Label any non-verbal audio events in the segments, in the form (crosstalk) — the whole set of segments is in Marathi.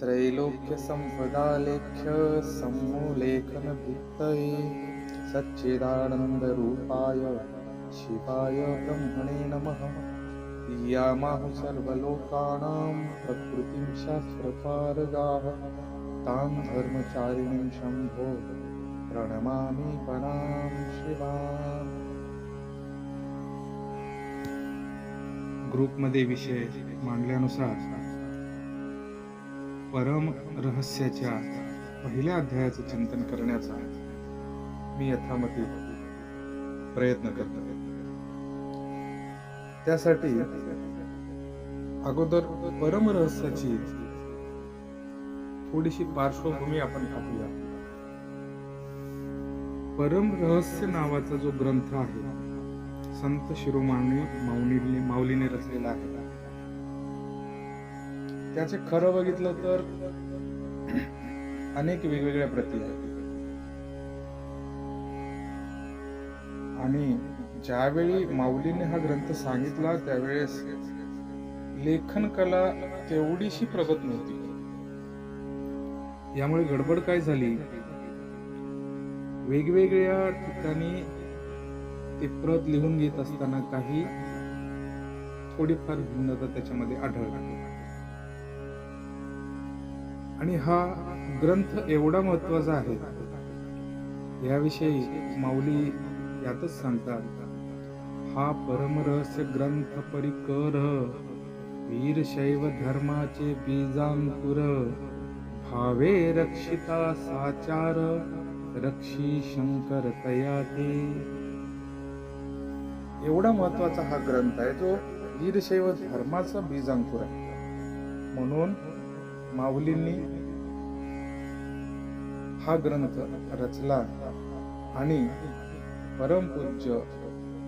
त्रैलोक्यसम्पदालेख्य सम्मूलेखनभित्तये सच्चिदानन्दरूपाय शिवाय ब्रह्मणे नमः। यामाहु सर्वलोकानां प्रकृतिं शास्त्रपारगाः तां धर्मचारिणीं शम्भो प्रणमामि पणां शिवाम् ग्रुपमध्ये विषय मांडल्यानुसार परम रहस्याच्या पहिल्या अध्यायाचं चिंतन करण्याचा मी यथामती प्रयत्न करतो त्यासाठी अगोदर परम रहस्याची थोडीशी पार्श्वभूमी आपण पाहूया. परम रहस्य नावाचा जो ग्रंथ आहे संत शिरोमाणी माऊलीने माऊलीने रचलेला आहे. त्याचे खरं बघितलं तर अनेक वेगवेगळ्या प्रती आहेत. आणि ज्यावेळी माऊलीने हा ग्रंथ सांगितला त्यावेळेस लेखन कला तेवढीशी प्रगत नव्हती. यामुळे गडबड काय झाली? वेगवेगळ्या ठिकाणी ते प्रत लिहून घेत असताना काही थोडीफार भिन्नता त्याच्यामध्ये आढळली. आणि हा ग्रंथ एवढा महत्त्वाचा आहे याविषयी माऊली यातच सांगतात हा परमरहस्य ग्रंथ परिकर वीरशैव धर्माचे बीजांकुर भावे रक्षिता साचार रक्षी शंकर तया एवढा महत्त्वाचा हा ग्रंथ आहे जो वीरशैव धर्माचा बीजांकुर आहे. म्हणून माऊलींनी हा ग्रंथ रचला आणि परमपूज्य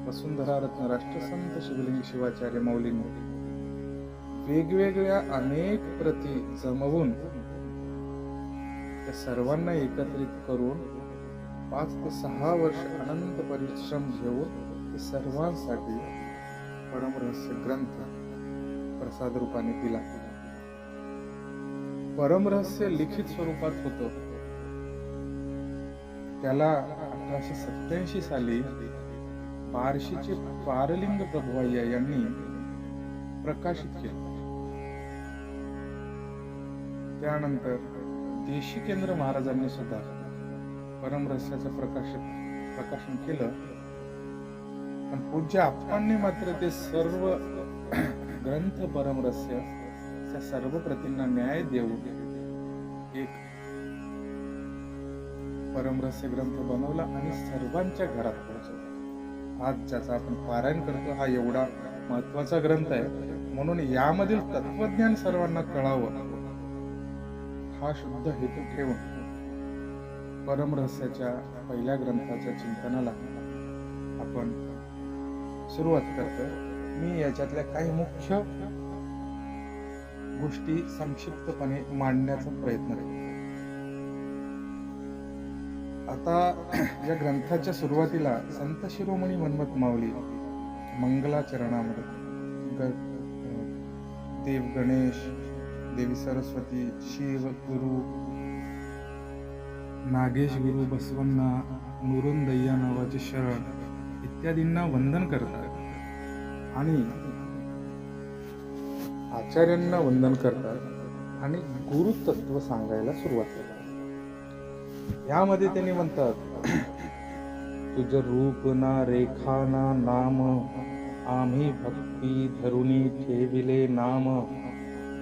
वसुंधरा रत्न राष्ट्रसंत शिवलिंग शिवाचार्य माऊलींनी वेगवेगळ्या अनेक प्रती जमवून त्या सर्वांना एकत्रित करून पाच ते सहा वर्ष अनंत परिश्रम घेऊन ते सर्वांसाठी परमरहस्य ग्रंथ प्रसाद रूपाने दिला. परमरहस्य लिखित स्वरूपात होत. त्याला अठराशे सत्याऐंशी साली बार्शीचे पारलिंग प्रभुवय्या यांनी प्रकाशित केले. त्यानंतर देशी केंद्र महाराजांनी सुद्धा परमरहस्याचं प्रकाशित प्रकाशन केलं. पण पूज्य आप्पांनी मात्र ते सर्व ग्रंथ परमरस्य त्या सर्व प्रतींना न्याय देऊन एक परमरहस्य ग्रंथ बनवला आणि सर्वांच्या घरात पोहोचवला आज ज्याचा आपण पारायण करतो हा एवढा महत्त्वाचा ग्रंथ आहे. म्हणून यामधील तत्वज्ञान सर्वांना कळावं. हा शुद्ध हेतू ठेवून परमरहस्याच्या पहिल्या ग्रंथाच्या चिंतनाला आपण सुरुवात करतो मी याच्यातल्या काही मुख्य गोष्टी संक्षिप्तपणे मांडण्याचा प्रयत्न करतो. आता या ग्रंथाच्या सुरुवातीला संत शिरोमणी मन्मथ माऊली मंगलाचरणामध्ये ग देव गणेश देवी सरस्वती शिव गुरु नागेश गुरु बसवन्ना मुरुंदय्या नावाचे शरण इत्यादींना वंदन करतात. आणि आचार्यांना वंदन करतात आणि गुरुतत्व सांगायला सुरुवात करतात. यामध्ये त्यांनी म्हणतात तुझ रूप ना रेखा ना नाम आम्ही भक्ती धरुणी ठेविले नाम.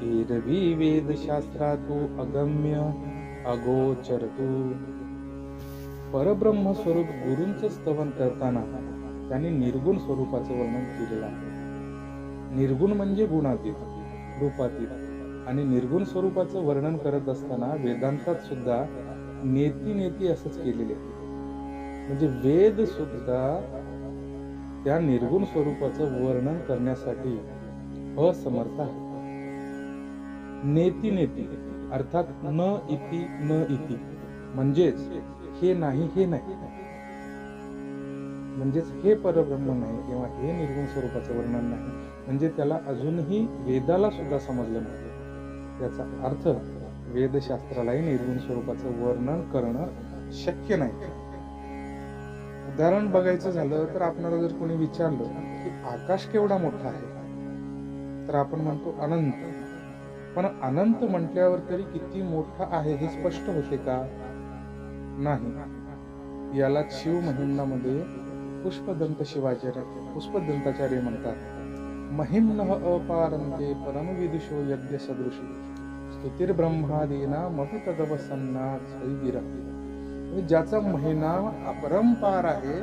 एरवी वेदशास्त्रा तू अगम्य अगोचर तू. परब्रह्म स्वरूप गुरूंचं स्तवन करताना त्यांनी निर्गुण स्वरूपाचं वर्णन केलेलं आहे. निर्गुण म्हणजे गुणातीत. रूपातील आणि निर्गुण स्वरूपाचं वर्णन करत असताना वेदांतात सुद्धा नेती नेती असंच केलेले आहे. म्हणजे वेद सुद्धा त्या निर्गुण स्वरूपाचं वर्णन करण्यासाठी असमर्थ आहे नेती नेती अर्थात न इति न इति म्हणजेच हे नाही हे नाही. म्हणजेच हे परब्रह्म नाही किंवा हे निर्गुण स्वरूपाचं वर्णन नाही. म्हणजे त्याला अजूनही वेदाला सुद्धा समजलं नव्हतं याचा अर्थ वेदशास्त्रालाही निर्गुण स्वरूपाचं वर्णन करणं शक्य नाही. उदाहरण बघायचं झालं तर आपणाला जर कोणी विचारलं की आकाश केवढा मोठा आहे? तर आपण म्हणतो अनंत. पण अनंत म्हटल्यावर तरी किती मोठा आहे हे स्पष्ट होते का? नाही. याला शिव महिम्नामध्ये पुष्पदंत शिवाचार्य पुष्पदंताचार्य म्हणतात. महिम्न अपारंते परमविदुषो यज्ञसदृशी। स्तुतिर्ब्रह्मादीना मग तदवसन्ना गिरा म्हणजे ज्याचा महिना अपरंपार आहे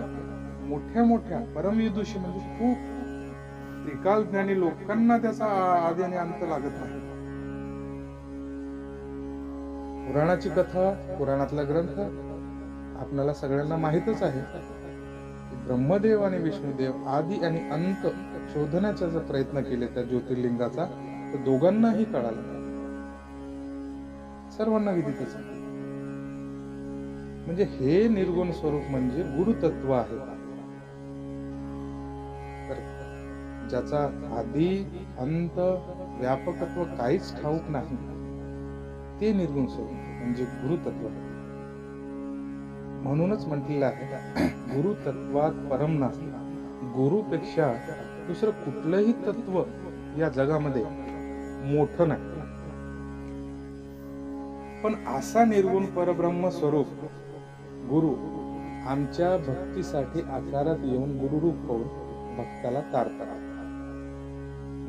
मोठ्या मोठ्या परमविदुषी म्हणजे खूप त्रिकाल ज्ञानी लोकांना त्याचा आदी आणि अंत लागत नाही. पुराणाची कथा पुराणातला ग्रंथ आपल्याला सगळ्यांना माहीतच आहे. ब्रह्मदेव आणि विष्णुदेव आदी आणि अंत शोधण्याचा जर प्रयत्न केले त्या ज्योतिर्लिंगाचा तर दोघांनाही कळालं सर्वांना विदितच म्हणजे हे निर्गुण स्वरूप म्हणजे गुरुतत्व आहे. तर ज्याचा आधी अंत व्यापकत्व काहीच ठाऊक नाही ते निर्गुण स्वरूप म्हणजे गुरुतत्व. म्हणूनच म्हटलेलं आहे गुरुतत्वात परम नास्ती. गुरुपेक्षा दुसरं कुठलंही तत्व या जगामध्ये मोठ नाही. पण असा निर्गुण परब्रह्म स्वरूप गुरु आमच्या भक्तीसाठी आकारात येऊन गुरुरूप होऊन भक्ताला तारतात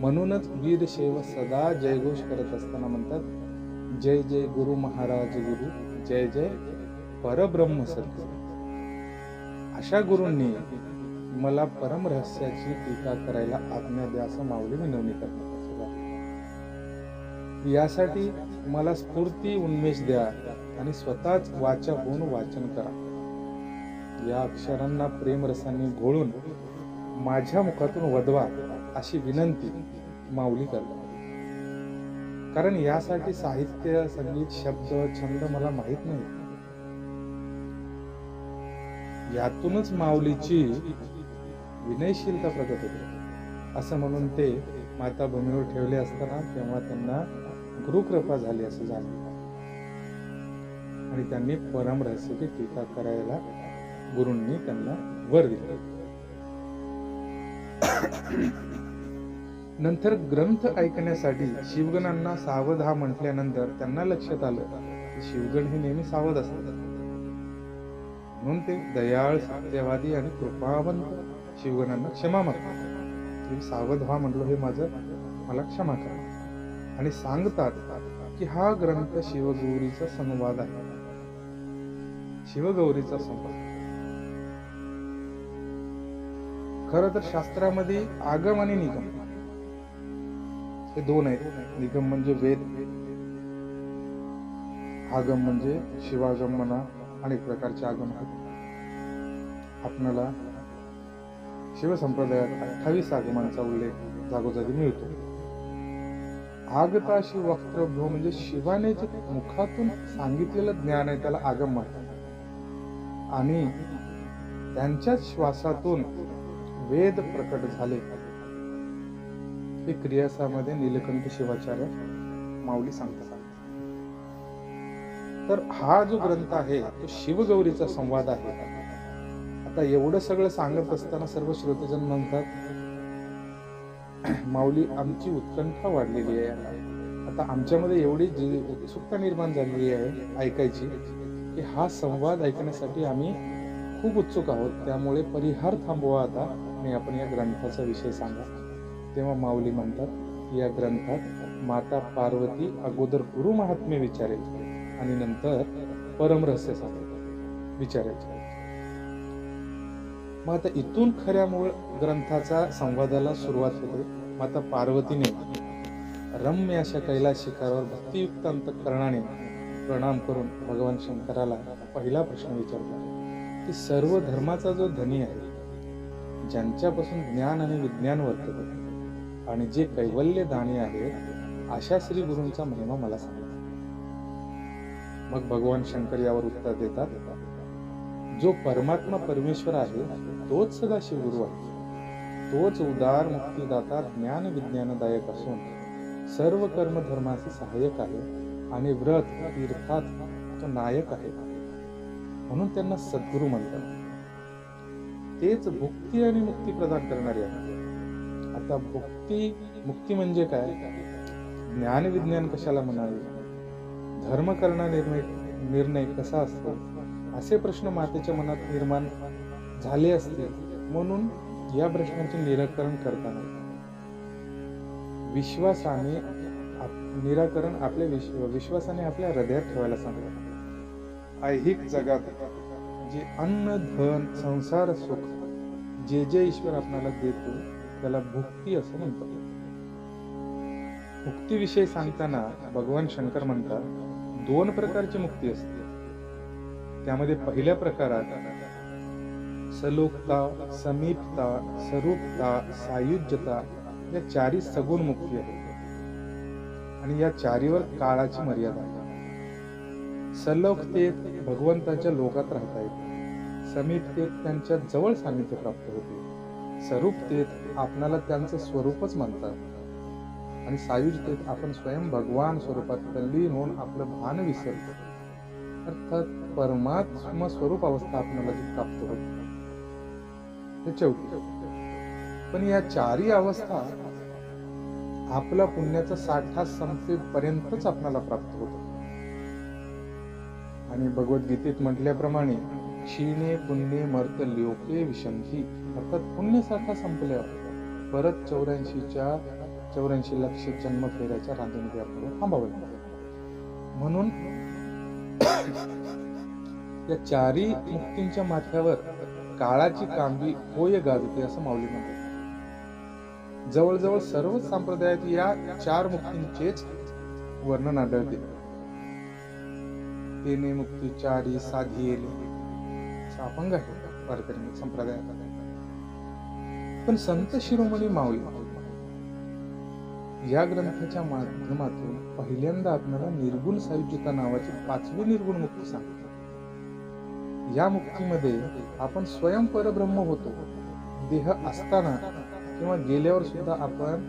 म्हणूनच वीरशैव सदा जयघोष करत असताना म्हणतात जय जय गुरु महाराज गुरु जय जय परब्रह्म सत्य. अशा गुरूंनी मला परमरहस्याची टीका करायला आज्ञा द्या असं माऊली विनवणी करण्यात यासाठी मला स्फूर्ती उन्मेष द्या आणि स्वतःच वाचा होऊन वाचन करा. या अक्षरांना प्रेमरसांनी घोळून माझ्या मुखातून वधवा अशी विनंती माऊली करतात. कारण यासाठी साहित्य संगीत शब्द छंद मला माहीत नाही यातूनच माऊलीची विनयशीलता प्रगत होते. असं म्हणून ते माता भूमीवर ठेवले असताना तेव्हा त्यांना गुरुकृपा झाली असं जाणवलं. आणि त्यांनी परम रहस्याची टीका करायला गुरूंनी त्यांना वर दिले. (coughs) नंतर ग्रंथ ऐकण्यासाठी शिवगणांना सावध हा म्हटल्यानंतर त्यांना लक्षात आलं की शिवगण हे नेहमी सावध असतात. म्हणून ते दयाळ सत्यवादी आणि कृपावंत शिवगणांना क्षमा मागतात. तुम्ही सावध व्हा म्हटलं हे माझं मला क्षमा करा. आणि सांगतात की हा ग्रंथ शिवगौरीचा संवाद आहे. शिवगौरीचा संवाद. खर तर शास्त्रामध्ये आगम आणि निगम. हे दोन आहेत. निगम म्हणजे वेद. आगम म्हणजे शिवागम म्हणा अनेक प्रकारचे आगम आहेत. आपणाला शिवसंप्रदायात अठ्ठावीस आगमनाचा उल्लेख जागोजागी मिळतो. आगताशी वक्तव्य म्हणजे शिवाने जे मुखातून सांगितलेलं ज्ञान आहे त्याला आगम म्हणतात. आणि त्यांच्याच श्वासातून वेद प्रकट झाले. हे क्रियासामध्ये नीलकंठ शिवाचार्य माऊली सांगतात. तर हा जो ग्रंथ आहे तो शिवगौरीचा संवाद आहे. आता एवढं सगळं सांगत असताना सर्व श्रोतेजन म्हणतात माऊली आमची उत्कंठा वाढलेली आहे. आता आमच्यामध्ये एवढी जी उत्सुकता निर्माण झालेली आहे ऐकायची की हा संवाद ऐकण्यासाठी आम्ही खूप उत्सुक आहोत. त्यामुळे परिहार थांबवा आता. आणि आपण या ग्रंथाचा विषय सांगा. तेव्हा माऊली म्हणतात या ग्रंथात माता पार्वती अगोदर गुरु महात्म्य विचारेल. आणि नंतर परमरहस्य सांगेल विचारायचे. मग आता इथून खऱ्या मूळ ग्रंथाचा संवादाला सुरुवात होते. माता पार्वतीने रम्य अशा कैलास शिखरावर भक्तियुक्त अंतकरणाने प्रणाम करून भगवान शंकराला पहिला प्रश्न विचारला. की सर्व धर्माचा जो धनी आहे ज्यांच्यापासून ज्ञान आणि विज्ञान वर्तते आणि जे कैवल्य दाणी आहेत अशा श्री गुरूंचा महिमा मला सांगा. मग भगवान शंकर यावर उत्तर देतात जो परमात्मा परमेश्वर आहे तोच सदा शिवगुरु आहे. तोच उदार मुक्तीदाता ज्ञान विज्ञानदायक असून सर्व कर्म धर्माचे सहाय्यक आहे आणि व्रत तीर्थात तो नायक आहे. म्हणून त्यांना सद्गुरू म्हणतात. तेच भुक्ती आणि मुक्ती प्रदान करणारे आहेत. आता भुक्ती मुक्ती म्हणजे काय? ज्ञान विज्ञान कशाला म्हणावे? धर्म करणा निर्णय निर्णय कसा असतो? असे प्रश्न मातेच्या मनात निर्माण झाले असते. म्हणून या प्रश्नाचे निराकरण करताना विश्वासाने आप- निराकरण आपल्या विश्व विश्वासाने आपल्या हृदयात ठेवायला सांगतात. ऐहिक जगात जे अन्न धन संसार सुख जे जे ईश्वर आपणाला देतो त्याला भुक्ती असं म्हणतात. भुक्तीविषयी सांगताना भगवान शंकर म्हणतात दोन प्रकारची मुक्ती असते. त्यामध्ये पहिल्या प्रकारात सलोकता समीपता स्वरूपता सायुज्यता या चारी सगुण मुक्ती आहेत. आणि या चारीवर काळाची मर्यादा आहे. सलोकतेत भगवंताच्या लोकात राहता येते. समीपतेत त्यांच्या जवळ सानिध्य प्राप्त होते. स्वरूपतेत आपणाला त्यांचं स्वरूपच मानतात. आणि सायुज्यतेत आपण स्वयं भगवान स्वरूपात तल्लीन होऊन आपलं भान विसरतो. अर्थात परमात्मा स्वरूप अवस्था आपल्याला जी प्राप्त होते. हे चौथी. पण या चारी अवस्था आपला पुण्याचा साठा संपेपर्यंतच आपल्याला प्राप्त होतो आणि भगवद्गीतेत म्हटल्याप्रमाणे क्षीणे पुण्य मर्त लोके विशंती अर्थात पुण्य साठा संपल्यावर परत चौऱ्याऐंशीच्या चौऱ्याऐंशी लक्ष जन्म फेऱ्याच्या रांधेमध्ये आपल्याला थांबावं लागतं म्हणून (coughs) या चारी मुक्तींच्या माथ्यावर काळाची कांबी होय गाजते असं माऊली म्हणते जवळजवळ सर्व संप्रदायात या चार मुक्तींचेच वर्णन आढळते. तेने मुक्ती चारी साधी अपंग आहे. वारकरी संप्रदायात. पण संत शिरोमणी माऊली या ग्रंथाच्या माध्यमातून पहिल्यांदा आपल्याला निर्गुण सायुज्यता नावाची पाचवी निर्गुण मुक्ती सांगते या मुक्तीमध्ये आपण स्वयं परब्रह्म होतो. देह असताना किंवा गेल्यावर सुद्धा आपण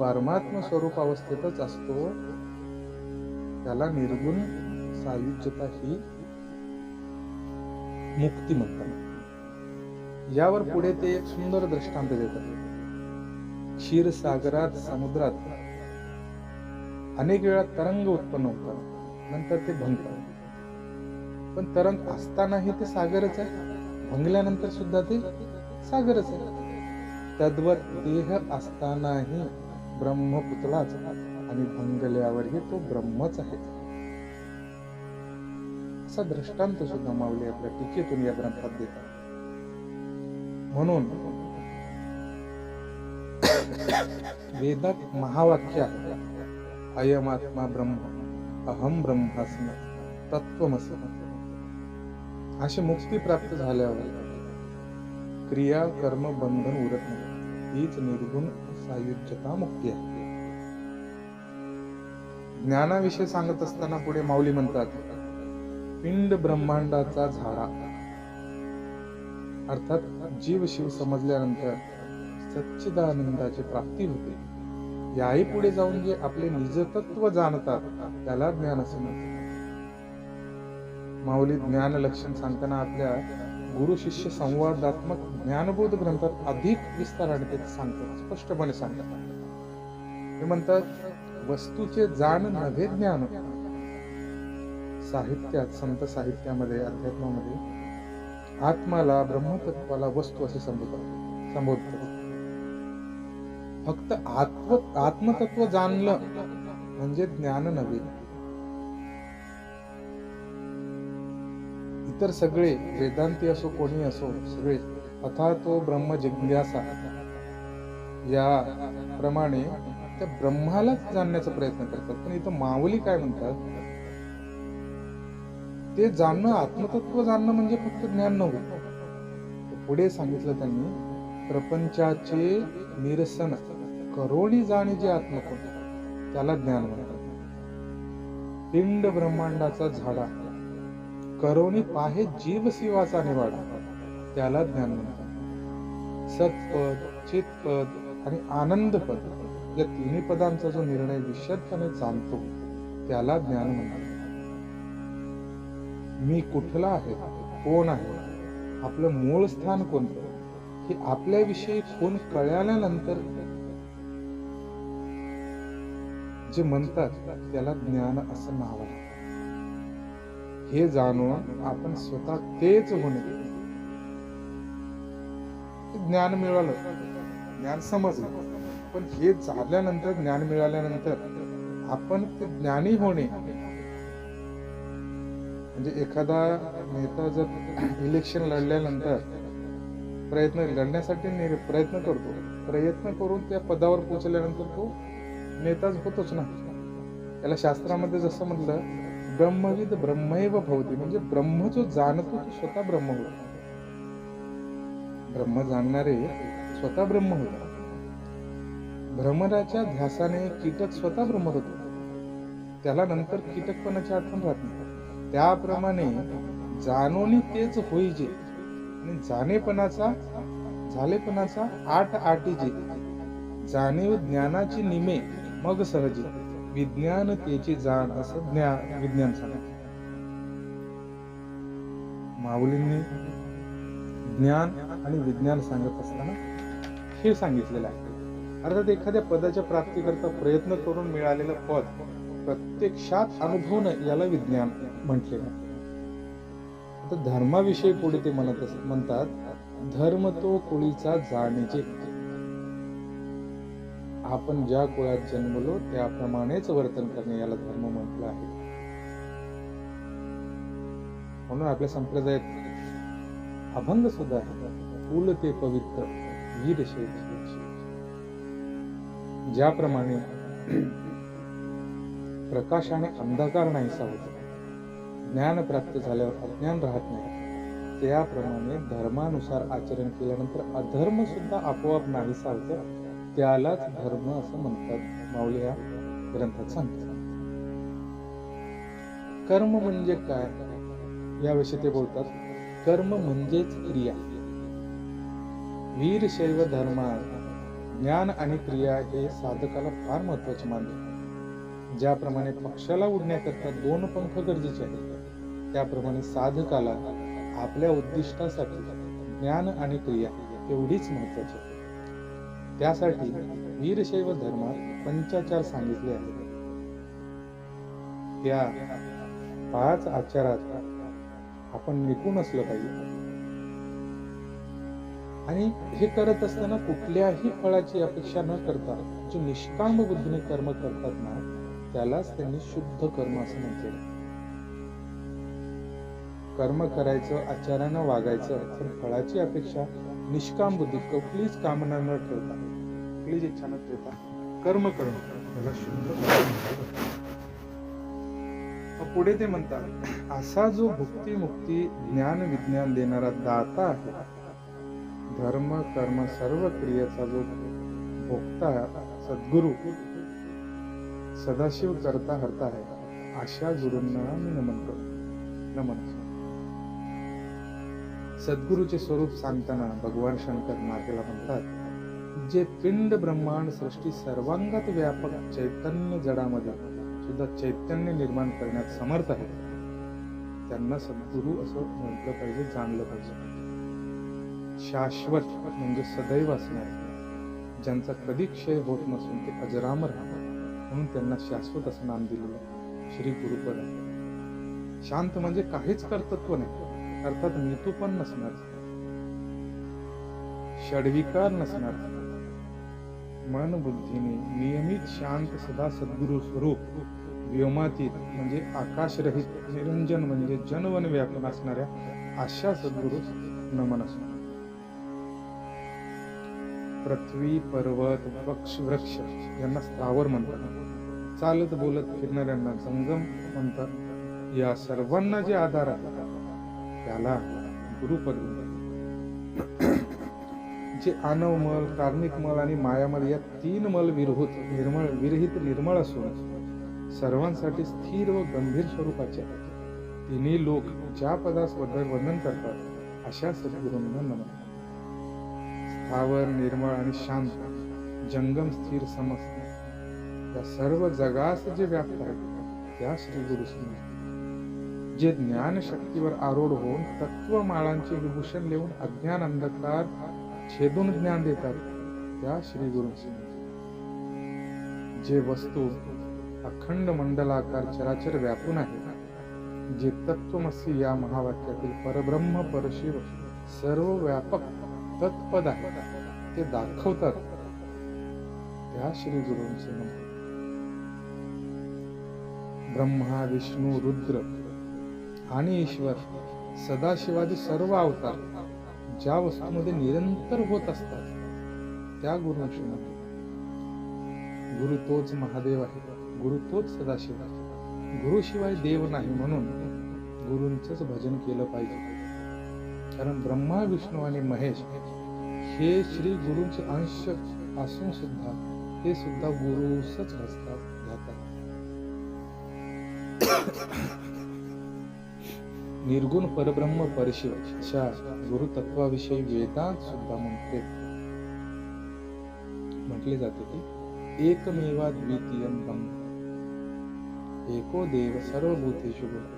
परमात्म स्वरूप अवस्थेतच असतो. त्याला निर्गुण सायुज्यता ही मुक्ती म्हणतात. यावर पुढे ते एक सुंदर दृष्टांत देतात. क्षीरसागरात समुद्रात. अनेक वेळा तरंग उत्पन्न होतात. नंतर ते भंगतात पण तरंग असतानाही ते सागरच आहे. भंगल्यानंतर सुद्धा ते सागरच आहे. तद्वत देह असतानाही ब्रह्मपुतळाच आणि भंगल्यावरही तो ब्रह्मच आहे. असा दृष्टांत सुद्धा माऊली आपल्या टीकेतून या ग्रंथात देतात. म्हणून वेदात महावाक्य आहे. अयमात्मा ब्रह्म अहम ब्रह्मास्म तत्वमस अशी मुक्ती प्राप्त झाल्यावर क्रिया कर्म बंधन उरत नाही. हीच निर्गुण सायुज्यता मुक्ती आहे. ज्ञानाविषयी सांगत असताना पुढे माऊली म्हणतात पिंड ब्रह्मांडाचा झाडा अर्थात जीव शिव समजल्यानंतर सच्चिदानंदाची प्राप्ती होते. याही पुढे जाऊन जे आपले निजतत्व जाणतात त्याला ज्ञान असे म्हणतात. माऊली ज्ञान लक्षण सांगताना आपल्या गुरु शिष्य संवादात्मक ज्ञानबोध ग्रंथात अधिक विस्ताराने ते सांगतात स्पष्टपणे सांगतात. ते म्हणतात वस्तूचे जाण नव्हे ज्ञान. साहित्यात संत साहित्यामध्ये अध्यात्मामध्ये आत्माला ब्रह्मतत्वाला वस्तू असे संबोधतात संबोधतात. फक्त आत्म आत्मतत्व जाणलं म्हणजे ज्ञान नव्हे. इतर सगळे वेदांती असो कोणी असो सगळे अथा तो ब्रह्म जिज्ञासा या प्रमाणे त्या ब्रह्मालाच जाणण्याचा प्रयत्न करतात. पण इथं माऊली काय म्हणतात? ते जाणणं आत्मतत्व जाणणं म्हणजे फक्त ज्ञान नव्हतं पुढे सांगितलं त्यांनी प्रपंचाचे निरसन. करोडी जाणे जे आत्मकोण त्याला ज्ञान म्हणतात. पिंड ब्रह्मांडाचा झाडा करोणी पाहे जीव शिवाचा निवाडा त्याला ज्ञान म्हणतात. सत्पद चितपद आणि आनंदपद या तिन्ही पदांचा जो निर्णय विशदपणे जाणतो त्याला ज्ञान म्हणतात. मी कुठला आहे? कोण आहे? आपलं मूळ स्थान कोणतं? हे आपल्याविषयी कोण कळल्यानंतर जे म्हणतात त्याला ज्ञान असं नाव आहे. हे जाणून आपण स्वतः तेच होणे. ज्ञान मिळालं. ज्ञान समजलं. पण हे झाल्यानंतर ज्ञान मिळाल्यानंतर आपण ते ज्ञानी होणे. म्हणजे एखादा नेता जर इलेक्शन लढल्यानंतर प्रयत्न लढण्यासाठी प्रयत्न करतो. प्रयत्न करून त्या पदावर पोहोचल्यानंतर तो नेताच होतोच ना. त्याला शास्त्रामध्ये जसं म्हटलं ब्रह्मविद ब्रह्मैव भवती. म्हणजे ब्रह्म जो जाणतो तो स्वतः ब्रह्म होतो. ब्रह्म जाणणारे स्वतः ब्रह्म होता. भ्रमराच्या ध्यासाने कीटक स्वतः ब्रह्म होतो. त्याला नंतर कीटकपणाची आठवण राहत नाही. त्याप्रमाणे जाणोनी तेच होईजे आणि जाणेपणाचा झालेपणाचा आठ आटीजे जाणीव ज्ञानाची निमे. मग सहज विज्ञान त्याची जाण असं ज्ञान विज्ञान सांगत. माऊलींनी ज्ञान आणि विज्ञान सांगत असताना हे सांगितलेलं आहे. अर्थात एखाद्या पदाच्या प्राप्तीकरता प्रयत्न करून मिळालेलं पद प्रत्यक्षात अनुभवणं याला विज्ञान म्हटले. आता धर्माविषयी पुढे ते म्हणत म्हणतात धर्म तो कुळीचा जाणीचे आपण ज्या कुळात जन्मलो त्याप्रमाणेच वर्तन करणे याला धर्म म्हटलं आहे. म्हणून आपल्या संप्रदायात अभंग सुद्धा आहे कुल ते पवित्र वीर ज्याप्रमाणे प्रकाशाने अंधकार नाहीसा होतो ज्ञान प्राप्त झाल्यावर अज्ञान राहत नाही. त्याप्रमाणे धर्मानुसार आचरण केल्यानंतर अधर्म सुद्धा आपोआप नाहीसा होतो. त्यालाच धर्म असं म्हणतात माऊली या ग्रंथात सांगतात. कर्म म्हणजे काय? याविषयी ते बोलतात कर्म म्हणजेच क्रिया. वीरशैव धर्मात ज्ञान आणि क्रिया हे साधकाला फार महत्त्वाचे मानले. ज्याप्रमाणे पक्षाला उडण्याकरता दोन पंख गरजेचे आहेत त्याप्रमाणे साधकाला आपल्या उद्दिष्टासाठी ज्ञान आणि क्रिया एवढीच महत्वाची आहे त्यासाठी वीरशैव धर्मात पंचाचार सांगितले आहेत. त्या पाच आचारात आपण निपुण असलं पाहिजे. आणि हे करत असताना कुठल्याही फळाची अपेक्षा न करता जे निष्काम बुद्धीने कर्म करतात ना त्यालाच त्यांनी शुद्ध कर्म असं म्हटले कर्म करायचं आचारानं वागायचं पण फळाची अपेक्षा निष्काम बुद्धी कुठलीच कामना न ठेवता. कुठलीच इच्छा न ठेवता. कर्म करणं त्याला शुद्ध कर्म पुढे ते म्हणतात असा जो भुक्ती मुक्ती ज्ञान विज्ञान देणारा दाता आहे धर्म कर्म सर्व क्रियेचा जो भोगता सद्गुरु सदाशिव करता हरता आहे अशा गुरूंना मी नमन करतो. नमन. सद्गुरूचे स्वरूप सांगताना भगवान शंकर मातेला म्हणतात जे पिंड ब्रह्मांड सृष्टी सर्वांगात व्यापक चैतन्य जडामध्ये सुद्धा चैतन्य निर्माण करण्यात समर्थ आहे त्यांना सद्गुरू असं म्हटलं पाहिजे जाणलं पाहिजे. शाश्वत म्हणजे सदैव असणार ज्यांचा कधी क्षय होत नसून ते अजरामर राहतात म्हणून त्यांना शाश्वत असं नाम दिलेलं श्री गुरुपद आहे शांत म्हणजे काहीच कर्तत्व नाही. अर्थात मृत्यू पण नसणार. षडविकार नसणार. मन बुद्धीने नियमित शांत सदा सद्गुरु स्वरूप व्योमातीत म्हणजे आकाशरहित निरंजन म्हणजे जनवन व्यापन असणाऱ्या अशा सद्गुरु नमन असणार. पृथ्वी पर्वत वृक्ष वृक्ष यांना स्थावर म्हणतात. चालत बोलत फिरणाऱ्यांना जंगम म्हणतात. या सर्वांना जे आधार आहे त्याला गुरुपद जे आनव मल कार्मिक मल आणि मायामल या तीन मल विरहित निर्मळ विरहित निर्मळ असून सर्वांसाठी स्थिर व गंभीर स्वरूपाचे आहेत. तिन्ही लोक ज्या पदास वंदन करतात अशा सद्गुरूंना नमन स्थावर निर्मळ आणि शांत जंगम स्थिर समस्त या सर्व जगास जे व्याप्त आहेत त्या श्री गुरु जे ज्ञान शक्तीवर आरूढ होऊन तत्वमाळांचे विभूषण लिहून अज्ञान अंधकार छेदून ज्ञान देतात त्या श्री गुरु जे वस्तू अखंड मंडलाकार चराचर व्यापून आहे जे तत्वमसी या महावाक्यातील परब्रह्म परशिव सर्व व्यापक तत्पद आहे ते दाखवतात त्या श्री गुरुंचे ब्रह्मा विष्णू रुद्र आणि ईश्वर सदाशिवादी सर्व अवतार ज्या वस्तूमध्ये निरंतर होत असतात त्या गुरूंचे गुरु तोच महादेव आहे गुरु तोच सदाशिव आहे. गुरुशिवाय देव नाही म्हणून गुरूंच भजन केलं पाहिजे. कारण ब्रह्मा विष्णू आणि महेश हे श्री गुरूंचे अंश असून सुद्धा ते सुद्धा गुरुसच भजतात जातात. निर्गुण परब्रह्म परशिव अशा गुरुतत्वाविषयी वेदांत सुद्धा म्हणते. म्हटले जाते की एकमेवा द्वितीय ब्रह्म. एको देव सर्वभूतेषु गुरु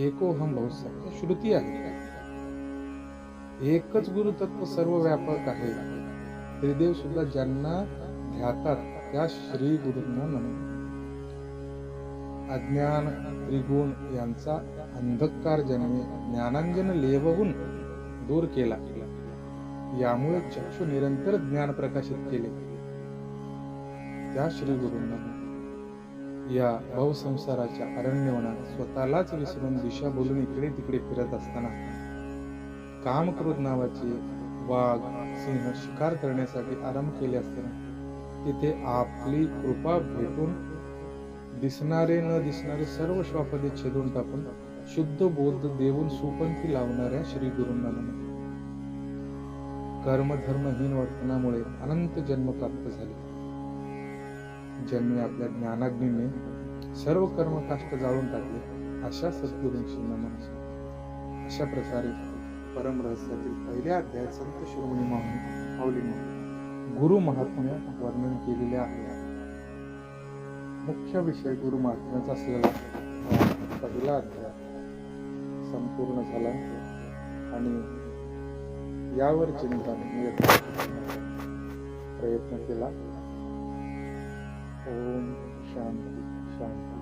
एको हम बहुसंख्य श्रुती आहे. एकच गुरुतत्व सर्व व्यापक आहे. त्रिदेव सुद्धा ज्यांना ध्यातात त्या श्री गुरूंना नमन अज्ञान त्रिगुण यांचा अंधकार जन्मे ज्ञानांजन लेवहून दूर केला. यामुळे चक्षु निरंतर ज्ञान प्रकाशित केले. त्या श्री गुरूंना या भवसंसाराच्या अरण्यवनात स्वतःलाच विसरून दिशा बोलून इकडे तिकडे फिरत असताना कामक्रोध नावाचे वाघ सिंह शिकार करण्यासाठी आरंभ केले असताना तिथे आपली कृपा भेटून दिसणारे न दिसणारे सर्व श्वापदे छेदून टाकून शुद्ध बोध देऊन सुपंथी लावणाऱ्या श्री गुरूंना नमन. कर्म धर्महीन वर्तनामुळे अनंत जन्म प्राप्त झाले. ज्यांनी आपल्या ज्ञानाग्नीने सर्व कर्मकाष्ट जाळून टाकले अशा सद्गुरूंशी नमन अशा प्रकारे परम रहस्यातील पहिल्या अध्यायात संत शिरोमणी माऊली माऊलींनी गुरु महात्म्य वर्णन केलेले आहे. मुख्य विषय गुरु महात्म्याचा असलेला पहिला अध्याय. संपूर्ण झाला. आणि यावर चिंतन प्रयत्न केला. ओम शांती शांती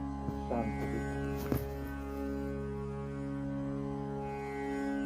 शांती.